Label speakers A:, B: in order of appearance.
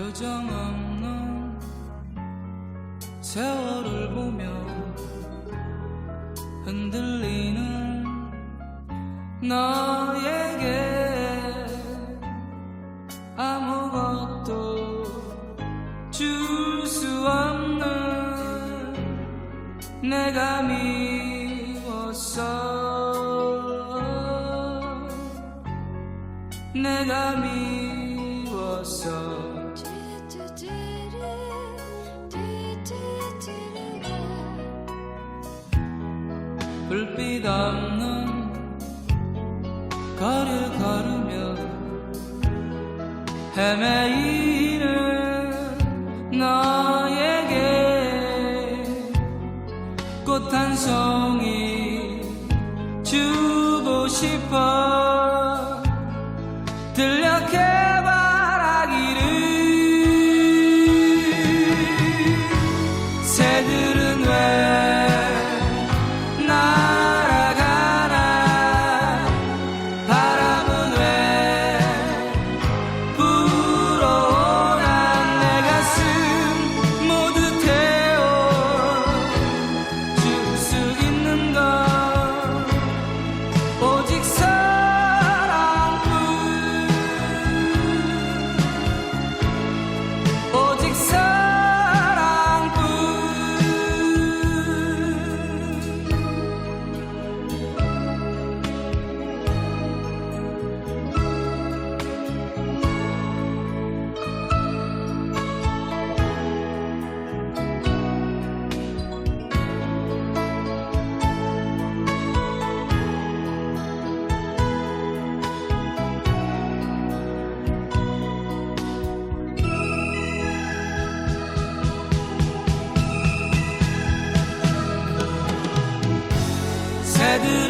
A: 표정 없는 세월을 보며 흔들리는 너에게 아무것도 줄 수 없는 내가 미웠어. 내가 미웠어 불빛 없는 거리를 걸으며 헤매이는 너에게 꽃 한 송 Kadir